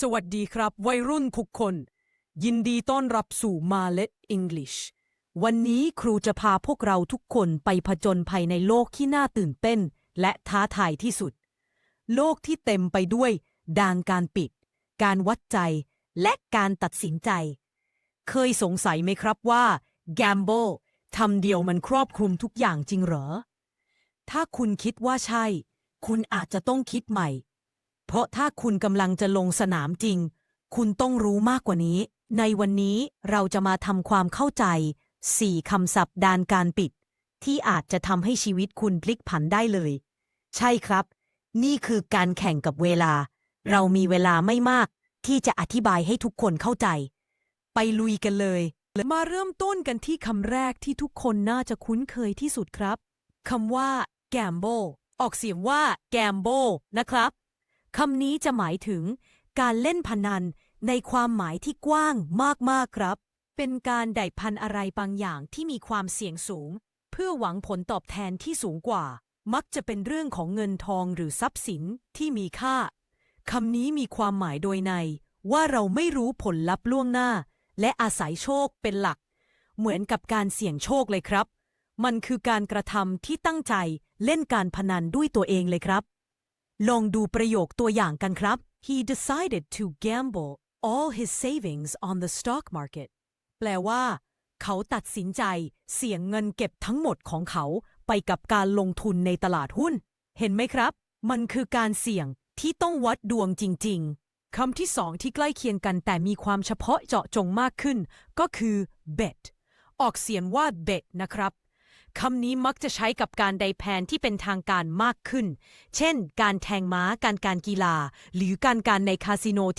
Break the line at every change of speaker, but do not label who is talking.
สวัสดีครับ วัยรุ่นทุกคน ยินดีต้อนรับสู่มาเล t อังกฤษวันนี้ครูจะพาพวกเราทุกคนไปผจญภัยในโลกที่น่าตื่นเต้น และท้าทายที่สุด โลกที่เต็มไปด้วยด่านการปิด การวัดใจ และการตัดสินใจ เคยสงสัยไหมครับว่า gamble ทำเดียวมันครอบคลุมทุกอย่างจริงเหรอ ถ้าคุณคิดว่าใช่ คุณอาจจะต้องคิดใหม่ เพราะถ้าคุณกำลังจะลงสนามจริง คุณต้องรู้มากกว่านี้ ในวันนี้เราจะมาทำความเข้าใจ 4คำศัพท์ดานการปิด ที่อาจจะทำให้ชีวิตคุณพลิกผันได้เลย ใช่ครับ นี่คือการแข่งกับเวลา เรามีเวลาไม่มาก ที่จะอธิบายให้ทุกคนเข้าใจ ไปลุยกันเลยมาเริ่มต้นกันที่คำแรกที่ทุกคนน่าจะคุ้นเคยที่สุดครับคำว่า gamble ออกเสียงว่า gamble นะครับ คำนี้จะหมายถึงการเล่นพนันในความหมายที่กว้างมากๆครับ เป็นการได่พันอะไรบางอย่างที่มีความเสี่ยงสูง เพื่อหวังผลตอบแทนที่สูงกว่า มักจะเป็นเรื่องของเงินทองหรือทรัพย์สินที่มีค่าคำนี้มีความหมายโดยใน ว่าเราไม่รู้ผลลัพธ์ล่วงหน้า และอาศัยโชคเป็นหลัก เหมือนกับการเสี่ยงโชคเลยครับ มันคือการกระทำที่ตั้งใจเล่นการพนันด้วยตัวเองเลยครับ ลองดูประโยคตัวอย่างกันครับ He decided to gamble all his savings on the stock market แปลว่า เขาตัดสินใจเสี่ยงเงินเก็บทั้งหมดของเขาไปกับการลงทุนในตลาดหุ้น เห็นไหมครับ มันคือการเสี่ยงที่ต้องวัดดวงจริง ๆ คำที่สองที่ใกล้เคียงกันแต่มีความเฉพาะเจาะจงมากขึ้น ก็คือ bet ออกเสียงว่า bet นะครับ คำนี้มักจะใช้กับการใดแผนที่เป็นทางการมากขึ้น เช่น การแทงม้า การการกีฬา หรือการการในคาสิโนที่